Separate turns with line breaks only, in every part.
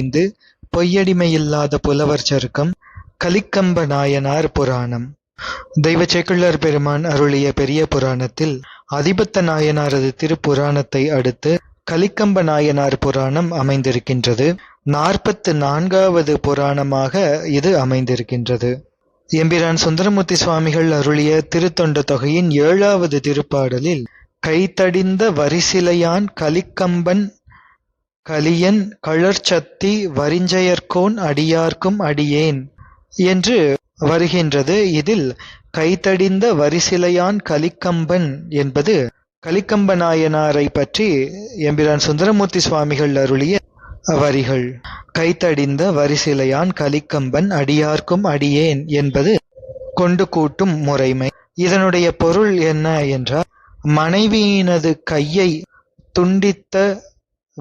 ஐந்து பொய்யடிமையில்லாத புலவர் சருக்கம் கலிக்கம்ப நாயனார் புராணம். தெய்வ சேக்கிழார் பெருமான் அருளிய பெரிய புராணத்தில் அதிபத்த நாயனாரது திருப்புராணத்தை அடுத்து கலிக்கம்ப நாயனார் புராணம் அமைந்திருக்கின்றது. நாற்பத்து நான்காவது புராணமாக இது அமைந்திருக்கின்றது. எம்பிரான் சுந்தரமூர்த்தி சுவாமிகள் அருளிய திருத்தொண்ட தொகையின் ஏழாவது திருப்பாடலில் கைத்தடிந்த வரிசிலையான் கலிக்கம்பன் கலியன் கழற்சத்தி வரிஞ்சயர்கோன் அடியார்க்கும் அடியேன் என்று வருகின்றது. இதில் கைத்தடிந்த வரிசிலையான் கலிக்கம்பன் என்பது கலிக்கம்ப நாயனாரை பற்றி எம்பிரான் சுந்தரமூர்த்தி சுவாமிகள் அருளிய வரிகள். கைத்தடிந்த வரிசிலையான் கலிக்கம்பன் அடியார்க்கும் அடியேன் என்பது கொண்டு கூட்டும் முறைமை. இதனுடைய பொருள் என்ன என்றால் மனைவியினது கையை துண்டித்த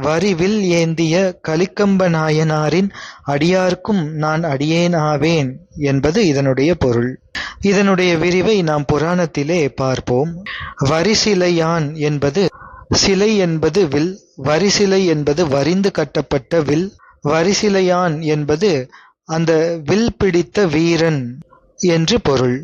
வரிவில் ஏந்திய கலிக்கம்ப நாயனாரின் அடியார்க்கும் நான் அடியேனாவேன் என்பது இதனுடைய பொருள். இதனுடைய விரிவை நாம் புராணத்திலே பார்ப்போம். வரிசிலையான் என்பது சிலை என்பது வில் வரிசிலை என்பது வரிந்து கட்டப்பட்ட வில் வரிசிலையான் என்பது அந்த வில் பிடித்த வீரன் என்று பொருள்.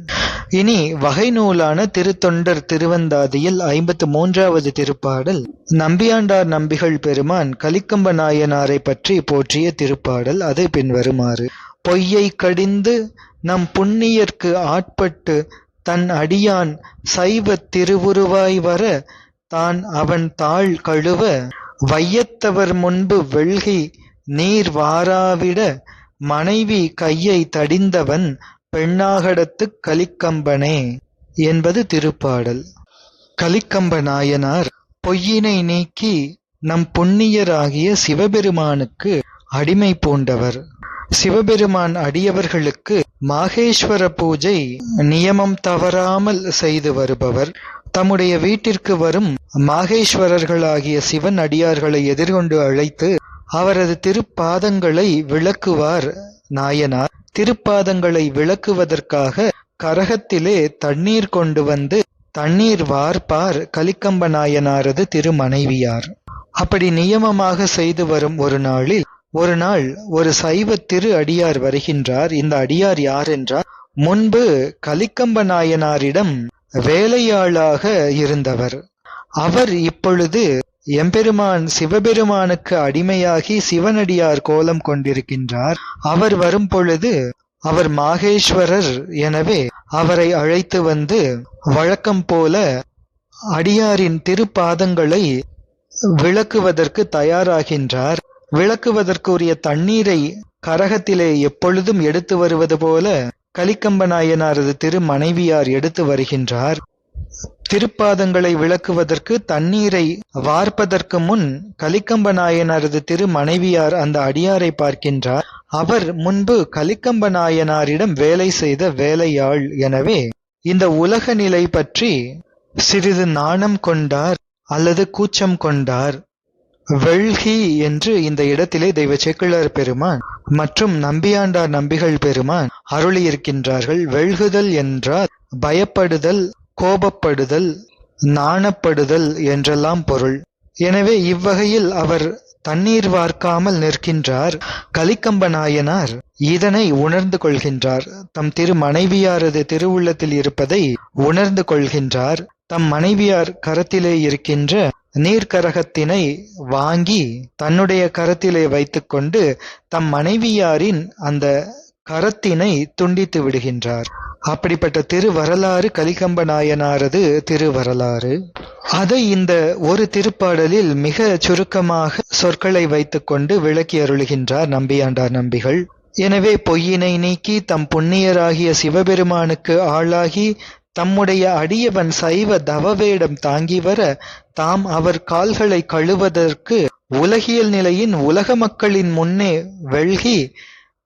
இனி வகை நூலான திருத்தொண்டர் திருவந்தாதியில் ஐம்பத்து மூன்றாவது திருப்பாடல் நம்பியாண்டார் நம்பிகள் பெருமான் கலிக்கம்ப நாயனாரை பற்றி போற்றிய திருப்பாடல் அது பின்வருமாறு. பொய்யை கடிந்து நம் புண்ணியர்க்கு ஆட்பட்டு தன் அடியான் சைவ திருவுருவாய் வர தான் அவன் தாழ் கழுவ வையத்தவர் முன்பு வெள்கி நீர் வாராவிட மனைவி கையை தடிந்தவன் பெண்ணாகடத்துக் கலிக்கம்பனே என்பது திருப்பாடல். கலிக்கம்ப நாயனார் பொய்யினை நீக்கி நம் புண்ணியராகிய சிவபெருமானுக்கு அடிமை பூண்டவர். சிவபெருமான் அடியவர்களுக்கு மாகேஸ்வர பூஜை நியமம் தவறாமல் செய்து வருபவர். தம்முடைய வீட்டிற்கு வரும் மாகேஸ்வரர்களாகிய சிவன் அடியார்களை எதிர்கொண்டு அழைத்து அவரது திருப்பாதங்களை விளக்குவார். நாயனார் திருப்பாதங்களை விளக்குவதற்காக கரகத்திலே தண்ணீர் கொண்டு வந்து தண்ணீர் வார்ப்பார் கலிக்கம்ப நாயனாரது திருமனைவியார் அப்படி நியமமாக செய்து வரும் ஒரு நாளில் ஒரு நாள் ஒரு சைவ திரு அடியார் வருகின்றார். இந்த அடியார் யார் என்றார் முன்பு கலிக்கம்ப நாயனாரிடம் வேலையாளாக இருந்தவர். அவர் இப்பொழுது எம்பெருமான் சிவபெருமானுக்கு அடிமையாகி சிவனடியார் கோலம் கொண்டிருக்கின்றார். அவர் வரும் பொழுது அவர் மாகேஸ்வரர் எனவே அவரை அழைத்து வந்து வழக்கம் போல அடியாரின் திருப்பாதங்களை விளக்குவதற்கு தயாராகின்றார். விளக்குவதற்குரிய தண்ணீரை கரகத்திலே எப்பொழுதும் எடுத்து வருவது போல கலிக்கம்ப நாயனாரது திரு மனைவியார் எடுத்து வருகின்றார். திருப்பாதங்களை விளக்குவதற்கு தண்ணீரை வார்ப்பதற்கு முன் கலிக்கம்ப நாயனாரது திரு மனைவியார் அந்த அடியாரை பார்க்கின்றார். அவர் முன்பு கலிக்கம்ப நாயனாரிடம் வேலை செய்த வேலையாள். எனவே இந்த உலக நிலை பற்றி சிறிது நாணம் கொண்டார் அல்லது கூச்சம் கொண்டார். வெள்கி என்று இந்த இடத்திலே தெய்வ சேக்கிழார் பெருமான் மற்றும் நம்பியாண்டார் நம்பிகள் பெருமான் அருளியிருக்கின்றார்கள். வெள்குதல் என்றால் பயப்படுதல் கோபப்படுதல் நாணப்படுதல் என்றெல்லாம் பொருள். எனவே இவ்வகையில் அவர் தண்ணீர் வார்க்காமல் நிற்கின்றார் கலிக்கம்ப நாயனார் இதனை உணர்ந்து கொள்கின்றார். தம் திரு மனைவியாரது திருவுள்ளத்தில் இருப்பதை உணர்ந்து கொள்கின்றார். தம் மனைவியார் கரத்திலே இருக்கின்ற நீர்க்கரகத்தினை வாங்கி தன்னுடைய கரத்திலே வைத்துக்கொண்டு தம் மனைவியாரின் அந்த கரத்தினை துண்டித்து விடுகின்றார். அப்படிப்பட்ட திருவரலாறு கலிகம்ப நாயனாரது திருவரலாறு. அதை இந்த ஒரு திருப்பாடலில் மிக சுருக்கமாக சொற்களை வைத்துக்கொண்டு விளக்கி அருளுகின்றார் நம்பியாண்டார் நம்பிகள். எனவே பொய்யினை நீக்கி தம் புண்ணியராகிய சிவபெருமானுக்கு ஆளாகி தம்முடைய அடியவன் சைவ தவவேடம் தாங்கி வர தாம் அவர் கால்களை கழுவதற்கு உலகியல் நிலையின் உலக மக்களின் முன்னே வெள்கி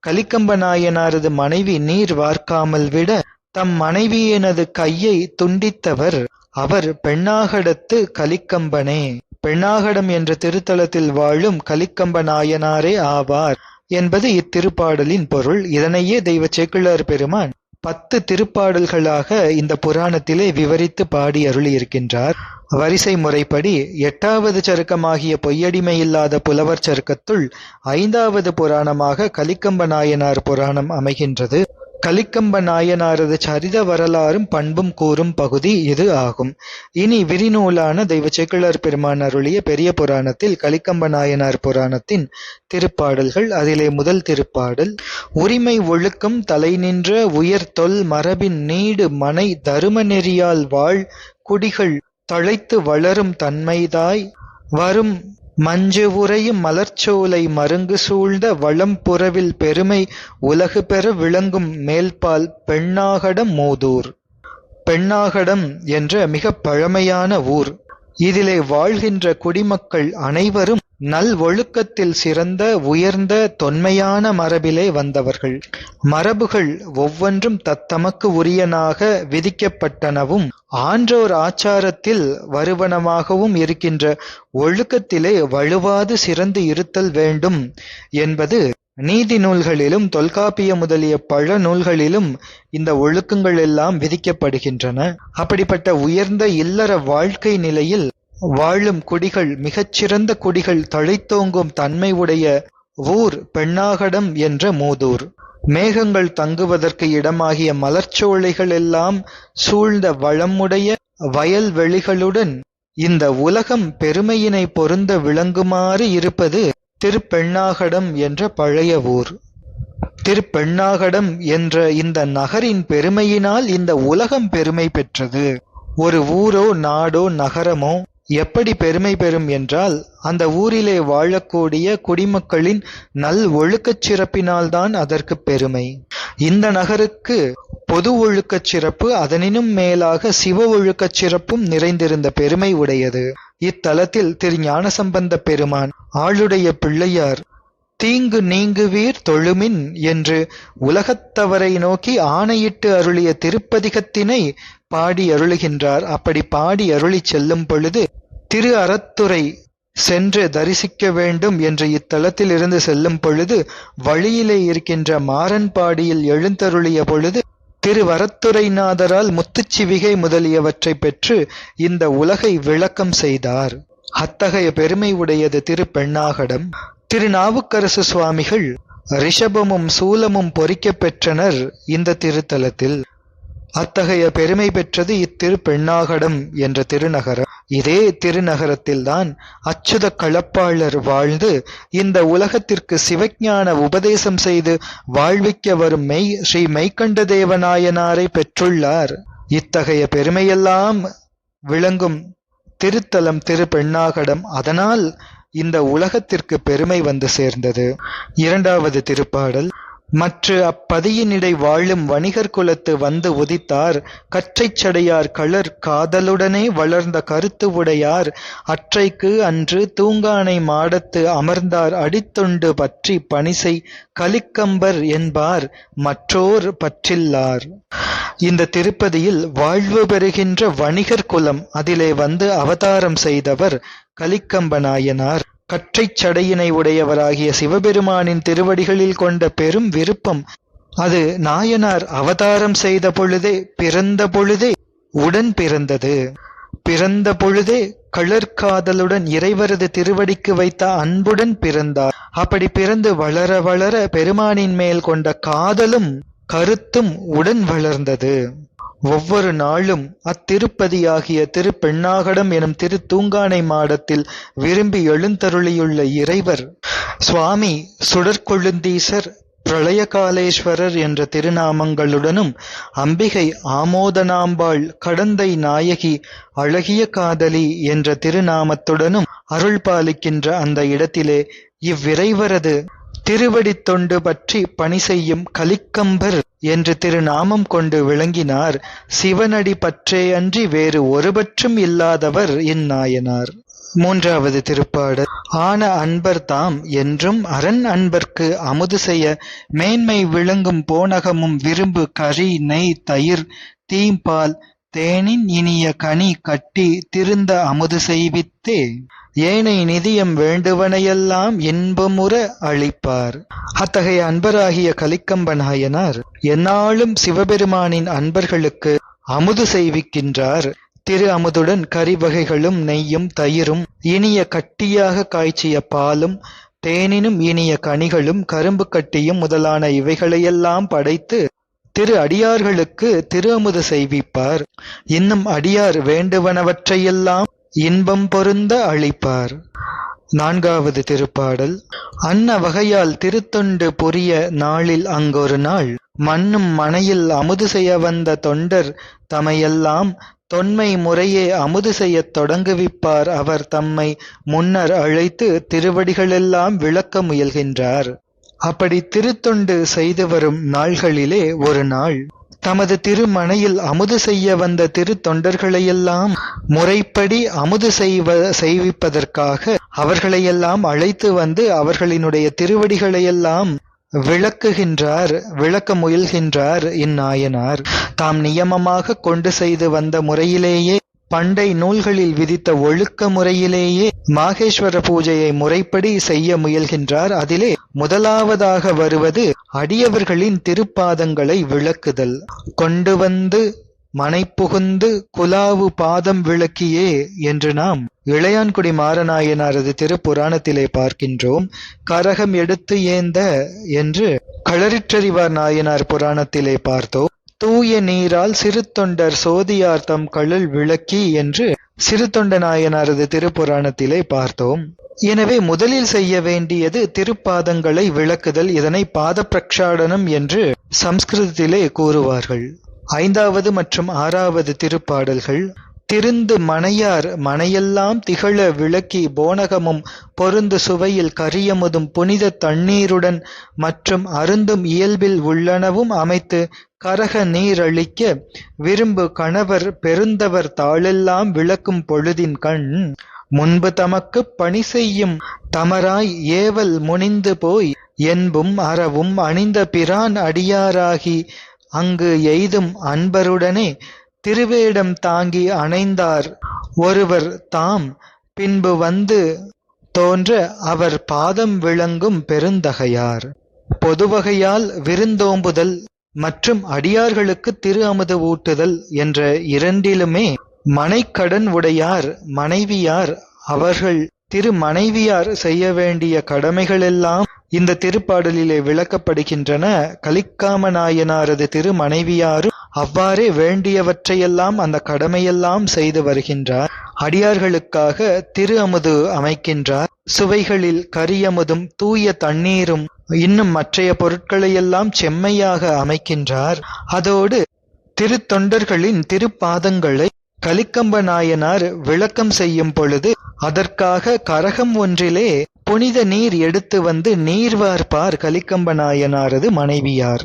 கலிக்கம்ப நாயனாரது மனைவி நீர் வார்க்காமல் விட தம் மனைவியினது கையை துண்டித்தவர். அவர் பெண்ணாகடத்து கலிக்கம்பனே. பெண்ணாகடம் என்ற திருத்தலத்தில் வாழும் கலிக்கம்ப நாயனாரே ஆவார் என்பது இத்திருப்பாடலின் பொருள். இதனையே தெய்வ சேக்கிழார் பெருமான் பத்து திருப்பாடல்களாக இந்த புராணத்திலே விவரித்து பாடி அருளியிருக்கின்றார். வரிசை முறைப்படி எட்டாவது சருக்கமாகிய பொய்யடிமையில்லாத புலவர் சருக்கத்துள் ஐந்தாவது புராணமாக கலிக்கம்ப நாயனார் புராணம் அமைகின்றது. கலிக்கம்ப நாயனாரது சரித வரலாறும் பண்பும் கூறும் பகுதி இது ஆகும். இனி விரிநூலான தெய்வ செக்குலர் பெருமான் அருளிய பெரிய புராணத்தில் கலிக்கம்ப நாயனார் புராணத்தின் திருப்பாடல்கள் அதிலே முதல் திருப்பாடல் உரிமை ஒழுக்கம் தலை நின்ற உயர் தொல் மரபின் நீடு மனை தரும நெறியால் வாழ் குடிகள் தழைத்து வளரும் தன்மைதாய் வரும் மஞ்சு உரையும் மலர்ச்சோலை மருங்கு சூழ்ந்த வளம் புறவில் பெருமை உலகு பெற விளங்கும் மேல்பால் பெண்ணாகடம் மூதூர். பெண்ணாகடம் என்ற மிக பழமையான ஊர். இதிலே வாழ்கின்ற குடிமக்கள் அனைவரும் நல்வொழுக்கத்தில் சிறந்த உயர்ந்த தொன்மையான மரபிலே வந்தவர்கள். மரபுகள் ஒவ்வொன்றும் தத்தமக்கு உரியனாக விதிக்கப்பட்டனவும் ஆன்றோர் ஆச்சாரத்தில் வருவனமாகவும் இருக்கின்ற ஒழுக்கத்திலே வழுவாது சிறந்து இருத்தல் வேண்டும் என்பது நீதி நூல்களிலும் தொல்காப்பிய முதலிய பழ நூல்களிலும் இந்த ஒழுக்கங்கள் எல்லாம் விதிக்கப்படுகின்றன. அப்படிப்பட்ட உயர்ந்த இல்லற வாழ்க்கை நிலையில் வாழும் குடிகள் மிகச்சிறந்த குடிகள் தழைத்தோங்கும் தன்மை உடைய ஊர் பெண்ணாகடம் என்ற மூதூர். மேகங்கள் தங்குவதற்கு இடமாகிய மலர்ச்சோலைகள் எல்லாம் சூழ்ந்த வளமுடைய வயல்வெளிகளுடன் இந்த உலகம் பெருமையினை பொருந்த விளங்குமாறு இருப்பது திருப்பெண்ணாகடம் என்ற பழைய ஊர். திருப்பெண்ணாகடம் என்ற இந்த நகரின் பெருமையினால் இந்த உலகம் பெருமை பெற்றது. ஒரு ஊரோ நாடோ நகரமோ எப்படி பெருமை பெறும் என்றால் அந்த ஊரிலே வாழக்கூடிய குடிமக்களின் நல் ஒழுக்கச் சிறப்பினால்தான் அதற்கு பெருமை. இந்த நகருக்கு பொது ஒழுக்கச் சிறப்பு அதனினும் மேலாக சிவ ஒழுக்கச் சிறப்பும் நிறைந்திருந்த பெருமை உடையது. இத்தலத்தில் திரு ஞானசம்பந்த பெருமான் ஆளுடைய பிள்ளையார் தீங்கு நீங்குவீர் தொழுமின் என்று உலகத்தவரை நோக்கி ஆணையிட்டு அருளிய திருப்பதிகத்தினை பாடி அருளுகின்றார். அப்படி பாடி அருளிச் செல்லும் பொழுது திரு அறத்துறை சென்று தரிசிக்க வேண்டும் என்று இத்தலத்தில் இருந்து செல்லும் பொழுது வழியிலே இருக்கின்ற மாறன்பாடியில் எழுந்தருளிய பொழுது திருவரத்துறைநாதரால் முத்துச்சிவிகை முதலியவற்றை பெற்று இந்த உலகை விளக்கம் செய்தார். அத்தகைய பெருமை உடையது திருப்பெண்ணாகடம் திருநாவுக்கரசு சுவாமிகள் ரிஷபமும் சூலமும் பொறிக்கப் பெற்றனர் இந்த திருத்தலத்தில். அத்தகைய பெருமை பெற்றது இத்திரு பெண்ணாகடம் என்ற திருநகரம். இதே திருநகரத்தில்தான் அச்சுத களப்பாளர் வாழ்ந்து இந்த உலகத்திற்கு சிவஞான உபதேசம் செய்து வாழ்விக்க வரும் மெய் ஸ்ரீ மெய்கண்ட தேவநாயனாரை பெற்றுள்ளார். இத்தகைய பெருமையெல்லாம் விளங்கும் திருத்தலம் திருப்பெண்ணாகடம். அதனால் இந்த உலகத்திற்கு பெருமை வந்து சேர்ந்தது. இரண்டாவது திருப்பாடல் மற்ற அப்பதியினிடை வாழும் வணிகர் குலத்து வந்து உதித்தார். கற்றைச் சடையார் களர் காதலுடனே வளர்ந்த கருத்து உடையார். அற்றைக்கு அன்று தூங்கானை மாடத்து அமர்ந்தார். அடித்துண்டு பற்றி பணிசை கலிக்கம்பர் என்பார். மற்றோர் பற்றில்லார். இந்த திருப்பதியில் வாழ்வு பெறுகின்ற வணிகர் குலம் அதிலே வந்து அவதாரம் செய்தவர் கலிக்கம்ப நாயனார் கற்றைச் சடையினை உடையவராகிய சிவபெருமானின் திருவடிகளில் கொண்ட பெரும் விருப்பம். அது நாயனார் அவதாரம் செய்த பொழுதே பிறந்த பொழுதே உடன் பிறந்தது. பிறந்த பொழுதே கழற்காதலுடன் இறைவரது திருவடிக்கு வைத்த அன்புடன் பிறந்தார். அப்படி பிறந்து வளர வளர பெருமானின் மேல் கொண்ட காதலும் கருத்தும் உடன் வளர்ந்தது. ஒவ்வொரு நாளும் அத்திருப்பதியாகிய திருப்பெண்ணாகடம் எனும் திரு தூங்கானை மாடத்தில் விரும்பி எழுந்தருளியுள்ள இறைவர் சுவாமி சுடற்கொழுந்தீசர் பிரளயகாலேஸ்வரர் என்ற திருநாமங்களுடனும் அம்பிகை ஆமோதனாம்பாள் கடந்தை நாயகி அழகிய காதலி என்ற திருநாமத்துடனும் அருள் பாலிக்கின்ற அந்த இடத்திலே இவ்விரைவரது திருவடித் தொண்டு பற்றி பணி செய்யும் கலிக்கம்பர் என்று திருநாமம் கொண்டு விளங்கினார். சிவனடி பற்றேயன்றி வேறு ஒருபற்றும் இல்லாதவர் இந்நாயனார். மூன்றாவது திருப்பாடல். ஆன அன்பர் தாம் என்றும் அரண் அன்பர்க்கு அமுது செய்ய மேன்மை விளங்கும் போனகமும் விரும்பு கறி நெய் தயிர் தீம்பால் தேனின் இனிய கனி கட்டி திருந்த அமுது செய்வித்தே. ஏனை நிதியம் வேண்டுவனையெல்லாம் இன்பமுற அளிப்பார். அத்தகைய அன்பராகிய கலிக்கம்ப நாயனார் எந்நாளும் சிவபெருமானின் அன்பர்களுக்கு அமுது செய்விக்கின்றார். திரு அமுதுடன் கறி வகைகளும் நெய்யும் தயிரும் இனிய கட்டியாக காய்ச்சிய பாலும் தேனினும் இனிய கனிகளும் கரும்பு கட்டியும் முதலான இவைகளையெல்லாம் படைத்து திரு அடியார்களுக்கு திரு அமுது செய்விப்பார். இன்னும் அடியார் வேண்டுவனவற்றையெல்லாம் இன்பம் பொருந்த அளிப்பார் நான்காவது திருப்பாடல். அன்ன வகையால் திருத்தொண்டு புரிய நாளில் அங்கொரு நாள். மண்ணும் மனையில் அமுது செய்ய வந்த தொண்டர் தமையெல்லாம் தொன்மை முறையே அமுது செய்யத் தொடங்குவிப்பார். அவர் தம்மை முன்னர் அழைத்து திருவடிகளெல்லாம் விளக்க முயல்கின்றார். அப்படி திருத்தொண்டு செய்து வரும் நாள்களிலே ஒரு நாள். தமது திருமனையில் அமுது செய்ய வந்த திரு தொண்டர்களையெல்லாம் முறைப்படி அமுது செய்வ செய்விப்பதற்காக அவர்களையெல்லாம் அழைத்து வந்து அவர்களினுடைய திருவடிகளையெல்லாம் விளக்குகின்றார் விளக்க முயல்கின்றார் இந்நாயனார். தாம் நியமமாக கொண்டு செய்து வந்த முறையிலேயே பண்டை நூல்களில் விதித்த ஒழுக்க முறையிலேயே மாகேஸ்வர பூஜையை முறைப்படி செய்ய முயல்கின்றார். அதிலே முதலாவதாக வருவது அடியவர்களின் திருப்பாதங்களை விளக்குதல். கொண்டு வந்து மனை புகுந்து குலாவு பாதம் விளக்கியே என்று நாம் இளையான்குடி மாறநாயனாரது திருப்புராணத்திலே பார்க்கின்றோம். கரகம் எடுத்து ஏந்த என்று களரிற்றறிவார் நாயனார் புராணத்திலே பார்த்தோம். தூய நீரால் சிறு தொண்டர் சோதியார் தம் விளக்கி என்று சிறு தொண்ட நாயனாரது திருப்புராணத்திலே பார்த்தோம். எனவே முதலில் செய்ய வேண்டியது திருப்பாதங்களை விளக்குதல் இதனை பாத பிரக்ஷாடனம் என்று சம்ஸ்கிருதத்திலே கூறுவார்கள். ஐந்தாவது மற்றும் ஆறாவது திருப்பாடல்கள் திருந்து மனையார் மனையெல்லாம் திகழ விளக்கி போனகமும் பொருந்து சுவையில் கரியமுதும் புனித தண்ணீருடன் மற்றும் அருந்தும் இயல்பில் உள்ளனவும் அமைத்து கரக நீரளிக்க விரும்பு கணவர் பெருந்தவர் தாளெல்லாம் விளக்கும் பொழுதின் கண். முன்பு தமக்குப் பணி செய்யும் தமராய் ஏவல் முனிந்து போய் என்பும் அறவும் அணிந்த பிரான் அடியாராகி அங்கு எய்தும் அன்பருடனே திருவேடம் தாங்கி அணைந்தார் ஒருவர் தாம். பின்பு வந்து தோன்ற அவர் பாதம் விளங்கும் பெருந்தகையார். பொதுவகையால் விருந்தோம்புதல் மற்றும் அடியார்களுக்கு திரு அமுது ஊட்டுதல் என்ற இரண்டிலுமே மனைக்கடன் உடையார் மனைவியார் அவர்கள் திரு மனைவியார் செய்ய வேண்டிய கடமைகளெல்லாம் இந்த திருப்பாடலிலே விளக்கப்படுகின்றன. கலிக்காம நாயனாரது திரு மனைவியாரும் அவ்வாறே வேண்டியவற்றையெல்லாம் அந்த கடமையெல்லாம் செய்து வருகின்றார். அடியார்களுக்காக திரு அமுது அமைக்கின்றார். சுவைகளில் கரியமுதும் தூய தண்ணீரும் இன்னும் மற்றைய பொருட்களையெல்லாம் செம்மையாக அமைக்கின்றார். அதோடு திருத்தொண்டர்களின் திருப்பாதங்களை கலிக்கம்ப நாயனார் விளக்கம் செய்யும் பொழுது அதற்காக கரகம் ஒன்றிலே புனித நீர் எடுத்து வந்து நீர்வார்ப்பார் கலிக்கம்ப நாயனாரது மனைவியார்.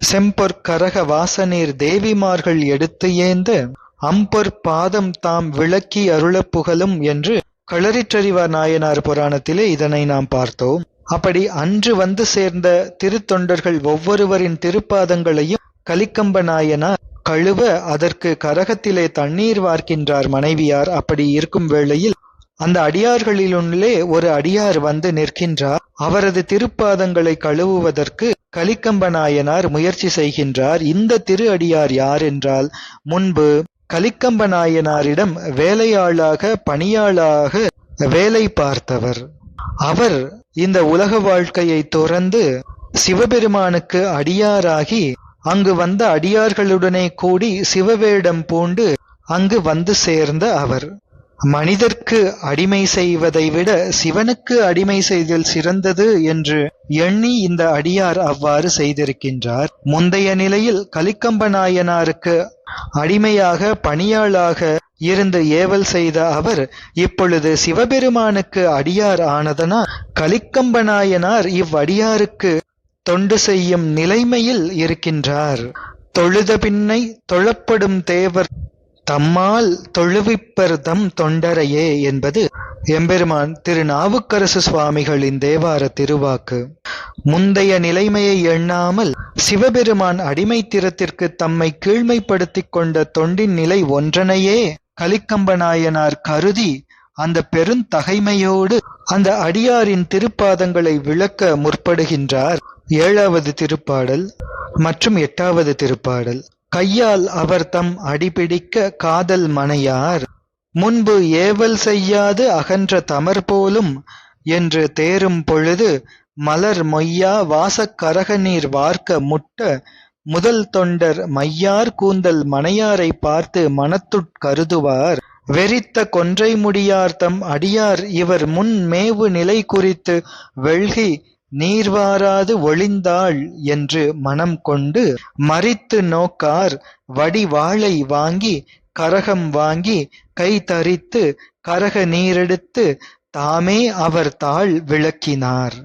செம்பொற் கரக வாசநீர் தேவிமார்கள் எடுத்து ஏந்த அம்பொற் பாதம் தாம் விளக்கி அருளப் புகழும் என்று களரிற்றறிவார் நாயனார் புராணத்திலே இதனை நாம் பார்த்தோம். அப்படி அன்று வந்து சேர்ந்த திருத்தொண்டர்கள் ஒவ்வொருவரின் திருப்பாதங்களையும் கலிக்கம்ப நாயனார் கழுவ அதற்கு கரகத்திலே தண்ணீர் வார்க்கின்றார் மனைவியார். அப்படி இருக்கும் வேளையில் அந்த அடியார்களிலுள்ளே ஒரு அடியார் வந்து நிற்கின்றார். அவரது திருப்பாதங்களை கழுவுவதற்கு கலிக்கம்ப நாயனார் முயற்சி செய்கின்றார். இந்த திரு அடியார் யார் என்றால் முன்பு கலிக்கம்ப நாயனாரிடம் வேலையாளாக பணியாளாக வேலை பார்த்தவர். அவர் இந்த உலக வாழ்க்கையை துறந்து சிவபெருமானுக்கு அடியாராகி அங்கு வந்த அடியார்களுடனே கூடி சிவவேடம் பூண்டு அங்கு வந்து சேர்ந்த அவர். மனிதர்க்கு அடிமை செய்வதை விட சிவனுக்கு அடிமை செய்தல் சிறந்தது என்று எண்ணி இந்த அடியார் அவ்வாறு செய்திருக்கின்றார். முந்தைய நிலையில் கலிக்கம்ப நாயனாருக்கு அடிமையாக பணியாளாக இருந்து ஏவல் செய்த அவர் இப்பொழுது சிவபெருமானுக்கு அடியார் ஆனதனால் கலிக்கம்ப நாயனார் இவ்வடியாருக்கு தொண்டு செய்யும் நிலைமையில் இருக்கின்றார். தொழுத பின்னை தொழப்படும் தேவர் தம்மால் தொழுவிப்பர்தம் தொண்டரையே என்பது எம்பெருமான் திரு நாவுக்கரசு சுவாமிகளின் தேவார திருவாக்கு. முந்தைய நிலைமையை எண்ணாமல் சிவபெருமான் அடிமைத்திறத்திற்கு தம்மை கீழ்மைப்படுத்திக் கொண்ட தொண்டின் நிலை ஒன்றனையே கலிக்கம்பநாயனார் கருதி அந்த பெருந்தகைமையோடு அந்த அடியாரின் திருப்பாதங்களை விளக்க முற்படுகின்றார். ஏழாவது திருப்பாடல் மற்றும் எட்டாவது திருப்பாடல். கையால் அவர் தம் அடிபிடிக்க காதல் மனையார். முன்பு ஏவல் செய்யாது அகன்ற தமர் போலும் என்று தேரும் பொழுது மலர் மொய்யா வாசக் கரகநீர் வார்க்க முட்ட முதல் தொண்டர் மையார் கூந்தல் மனையாரை பார்த்து மனத்துட் கருதுவார். வெறித்த கொன்றை முடியார் தம் அடியார் இவர் முன் மேவு நிலை குறித்து வெள்கி நீர்வாராது ஒளிந்தாள் என்று மனம் கொண்டு மறித்து நோக்கார். வடிவாளை வாங்கி கரகம் வாங்கி கை தரித்து கரக நீரெடுத்து தாமே அவர் தாள் விளக்கினார்.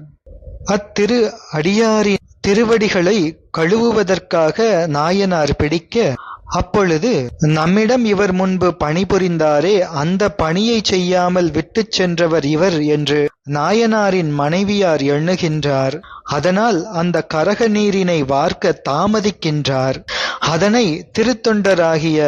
அத்திரு அடியாரின் திருவடிகளை கழுவுவதற்காக நாயனார் பிடிக்க அப்பொழுது நம்மிடம் இவர் முன்பு பணிபுரிந்தாரே அந்த பணியை செய்யாமல் விட்டுச் சென்றவர் இவர் என்று நாயனாரின் மனைவியார் எண்ணுகின்றார். அதனால் அந்த கரக நீரினை வார்க்க தாமதிக்கின்றார். அதனை திருத்தொண்டராகிய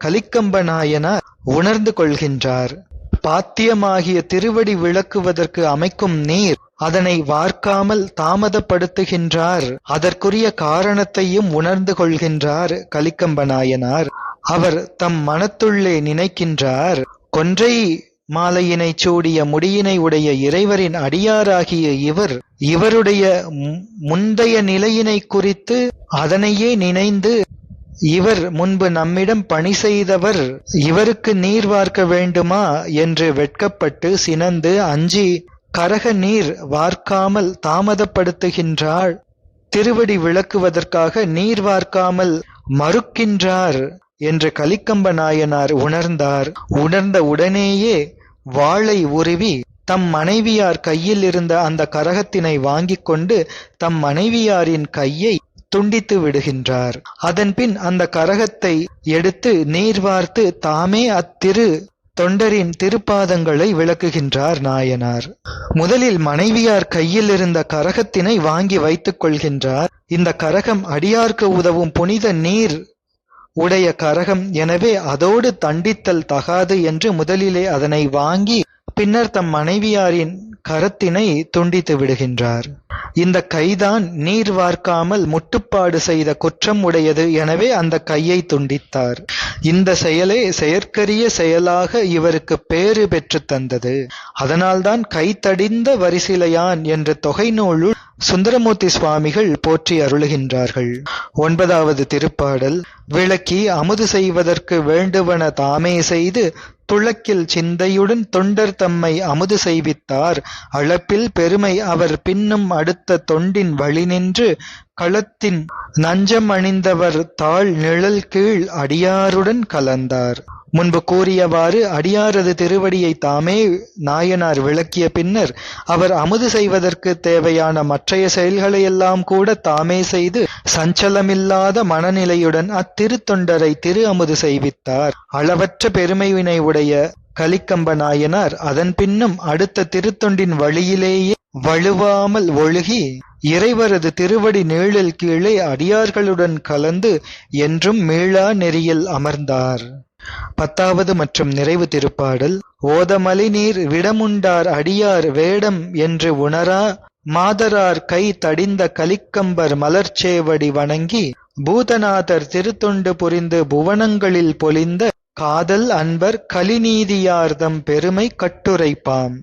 கலிக்கம்ப நாயனார் உணர்ந்து கொள்கின்றார். பாத்தியமாகிய திருவடி விளக்குவதற்கு அமைக்கும் நீர் அதனை வார்க்காமல் தாமதப்படுத்துகின்றார். அதற்குரிய காரணத்தையும் உணர்ந்து கொள்கின்றார் கலிக்கம்ப நாயனார் அவர் தம் மனத்துள்ளே நினைக்கின்றார். கொன்றை மாலையினை சூடிய முடியினை உடைய இறைவரின் அடியாராகிய இவர் இவருடைய முந்தைய நிலையினை குறித்து அதனையே நினைந்து இவர் முன்பு நம்மிடம் பணி செய்தவர் இவருக்கு நீர் வார்க்க வேண்டுமா என்று வெட்கப்பட்டு சினந்து அஞ்சி கரக நீர் வார்க்காமல் தாமதப்படுத்துகின்றாள். திருவடி விளக்குவதற்காக நீர் வார்க்காமல் மறுக்கின்றார் என்று கலிக்கம்ப நாயனார் உணர்ந்தார். உணர்ந்த உடனேயே வாளை உருவி தம் மனைவியார் கையில் இருந்த அந்த கரகத்தினை வாங்கிக் கொண்டு தம் மனைவியாரின் கையை துண்டித்து விடுகின்றார். அதன்பின் அந்த கரகத்தை எடுத்து நீர் வார்த்து தாமே அத்திரு தொண்டரின் திருப்பாதங்களை விளக்குகின்றார் நாயனார். முதலில் மனைவியார் கையில் இருந்த கரகத்தினை வாங்கி வைத்துக் கொள்கின்றார். இந்த கரகம் அடியார்க்கு உதவும் புனித நீர் உடைய கரகம். எனவே அதோடு தண்டித்தல் தகாது என்று முதலிலே அதனை வாங்கி பின்னர் தம் மனைவியாரின் கரத்தினை துண்டித்து விடுகின்றார். இந்த கைதான் நீர் வார்க்காமல் முட்டுப்பாடு செய்த குற்றம் உடையது எனவே அந்த கையை துண்டித்தார். இந்த செயலே செயற்கரிய செயலாக இவருக்கு பேறு பெற்று தந்தது. அதனால்தான் கைத்தடிந்த வரிசிலையான் என்ற தொகை நூலுள் சுந்தரமூர்த்தி சுவாமிகள் போற்றி அருளுகின்றார்கள். ஒன்பதாவது திருப்பாடல் விளக்கி அமுது செய்வதற்கு வேண்டுவன தாமே செய்து துளக்கில் சிந்தையுடன் தொண்டர் தம்மை அமுது செய்வித்தார். அளப்பில் பெருமை அவர் பின்னும் அடுத்த தொண்டின் வழி நின்று களத்தின் நஞ்சம் அணிந்தவர் தாழ் நிழல் கீழ் அடியாருடன் கலந்தார். முன்பு கூறியவாறு அடியாரது திருவடியை தாமே நாயனார் விளக்கிய பின்னர் அவர் அமுது செய்வதற்கு தேவையான மற்றைய செயல்களையெல்லாம் கூட தாமே செய்து சஞ்சலமில்லாத மனநிலையுடன் அத்திருத்தொண்டரை திரு அமுது செய்வித்தார். அளவற்ற பெருமைவினை உடைய கலிக்கம்ப நாயனார் அதன் பின்னும் அடுத்த திருத்தொண்டின் வழியிலேயே வழுவாமல் ஒழுகி இறைவரது திருவடி நீழில் கீழே அடியார்களுடன் கலந்து என்றும் மீளா நெறியில் அமர்ந்தார். பத்தாவது மற்றும் நிறைவு திருப்பாடல் ஓதமலி நீர் விடமுண்டார் அடியார் வேடம் என்று உணரா மாதரார் கை தடிந்த கலிக்கம்பர் மலர்ச்சேவடி வணங்கி பூதநாதர் திருத்தொண்டு புரிந்து புவனங்களில் பொலிந்த காதல் அன்பர் கலிநீதியார்தம் பெருமை கட்டுரைப்பாம்.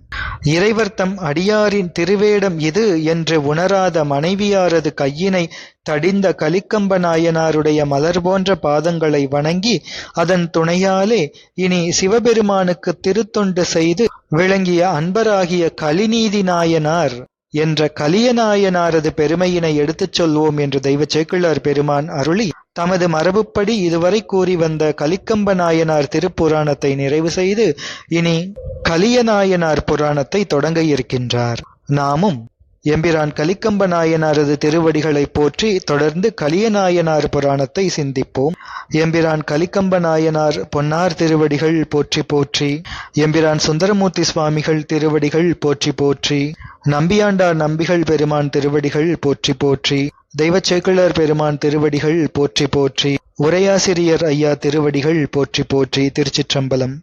இறைவர் அடியாரின் திருவேடம் இது என்று உணராத மனைவியாரது கையினை தடிந்த கலிக்கம்ப நாயனாருடைய மலர் போன்ற பாதங்களை வணங்கி அதன் துணையாலே இனி சிவபெருமானுக்கு திருத்தொண்டு செய்து விளங்கிய அன்பராகிய கலிநீதி நாயனார் என்ற கலியநாயனாரது பெருமையினை எடுத்துச் சொல்வோம் என்று தெய்வ சேக்கிழார் பெருமான் அருளி தமது மரபுப்படி இதுவரை கூறி வந்த கலிக்கம்ப நாயனார் திருப்புராணத்தை நிறைவு செய்து இனி கலியநாயனார் புராணத்தை தொடங்க இருக்கின்றார். நாமும் எம்பிரான் கலிக்கம்ப நாயனாரது திருவடிகளை போற்றி தொடர்ந்து கலியநாயனார் புராணத்தை சிந்திப்போம். எம்பிரான் கலிக்கம்ப நாயனார் பொன்னார் திருவடிகள் போற்றி போற்றி எம்பிரான் சுந்தரமூர்த்தி சுவாமிகள் திருவடிகள் போற்றி போற்றி நம்பியாண்டார் நம்பிகள் பெருமான் திருவடிகள் போற்றி போற்றி தெய்வச்சேக்கிழர் பெருமான் திருவடிகள் போற்றி போற்றி உரையாசிரியர் ஐயா திருவடிகள் போற்றி போற்றி திருச்சிற்றம்பலம்.